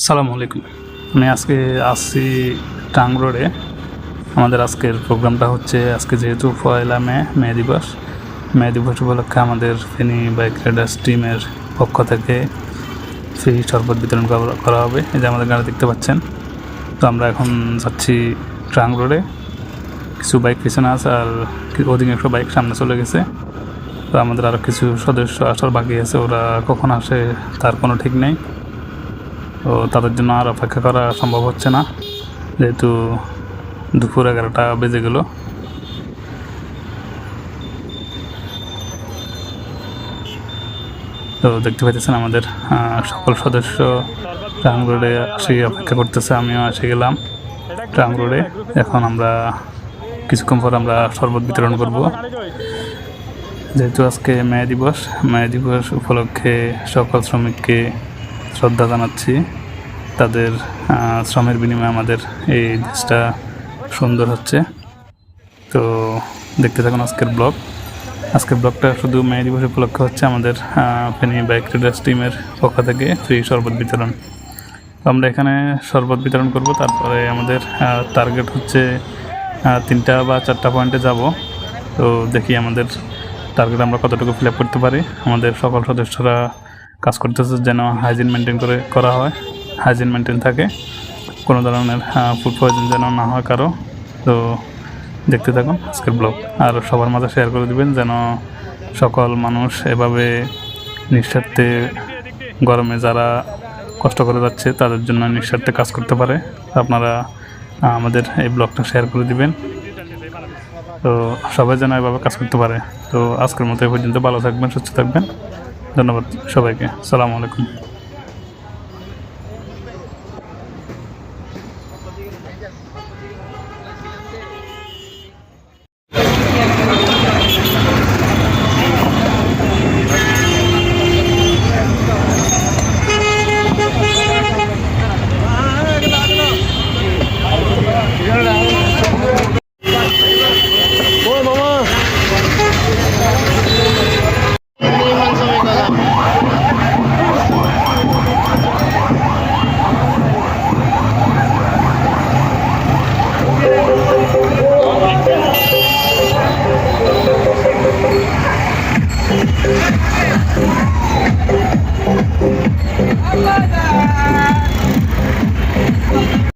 সালামু আলাইকুম। আমি আজকে আসছি টাং রোডে আমাদের আজকের প্রোগ্রামটা হচ্ছে আজকে যেহেতু পয়লা মে মে দিবস। মে দিবস উপলক্ষে আমাদের ফেনি বাইক রাইডার্স টিমের পক্ষ থেকে ফ্রি শরবত বিতরণ করা- হবে। এই যে আমাদের গাড়ি দেখতে পাচ্ছেন। তো আমরা এখন যাচ্ছি ট্রাং রোডে কিছু বাইক পিছনে আছে আর অধিকাংশ বাইক সামনে চলে গেছে। তো আমাদের আরও কিছু সদস্য আসার বাকি আছে। ওরা কখন আসে তার কোনো ঠিক নেই। তো তাদের জন্য আর অপেক্ষা করা সম্ভব হচ্ছে না। যেহেতু দুপুর এগারোটা বেজে গেল। তো দেখতে পাইতেছেন আমাদের সকল সদস্য ট্রাং রোডে আসে, অপেক্ষা করতেছে, আমিও এসে গেলাম ট্রাং রোডে এখন আমরা কিছুক্ষণ পর আমরা শরবত বিতরণ করব। যেহেতু আজকে মে দিবস মে দিবস উপলক্ষে সকল শ্রমিককে শ্রদ্ধা জানাচ্ছি। তাদের শ্রমের বিনিময়ে আমাদের এই দেশটা সুন্দর হচ্ছে। তো দেখতে থাকুন আজকের ব্লগ। আজকের ব্লগটা শুধু মে দিবস উপলক্ষে হচ্ছে আমাদের ফেনী বাইক রাইডার্স টিমের পক্ষ থেকে ফ্রি শরবত বিতরণ। তো আমরা এখানে শরবত বিতরণ করব, তারপরে আমাদের টার্গেট হচ্ছে তিনটা বা চারটা পয়েন্টে যাব। তো দেখি আমাদের টার্গেট আমরা কতটুকু ফিল করতে পারি। আমাদের সকল সদস্যরা কাজ করতেছে যেন হাইজিন মেনটেন করে, করা হয়। হাইজিন মেনটেন থাকে। কোনো ধরনের ফুড পয়জন যেন না হয় কারও। তো দেখতে থাকুন আজকের ব্লগ আর সবার মাঝে শেয়ার করে দিবেন যেন সকল মানুষ এভাবে নিঃস্বার্থে গরমে যারা কষ্ট করে যাচ্ছে, তাদের জন্য নিঃস্বার্থে কাজ করতে পারে। আপনারা আমাদের এই ব্লগটা শেয়ার করে দিবেন। তো সবাই যেন এভাবে কাজ করতে পারে। তো আজকের মতো এই পর্যন্ত। ভালো থাকবেন, সুস্থ থাকবেন। ধন্যবাদ সবাইকে। সালামু আলাইকুম।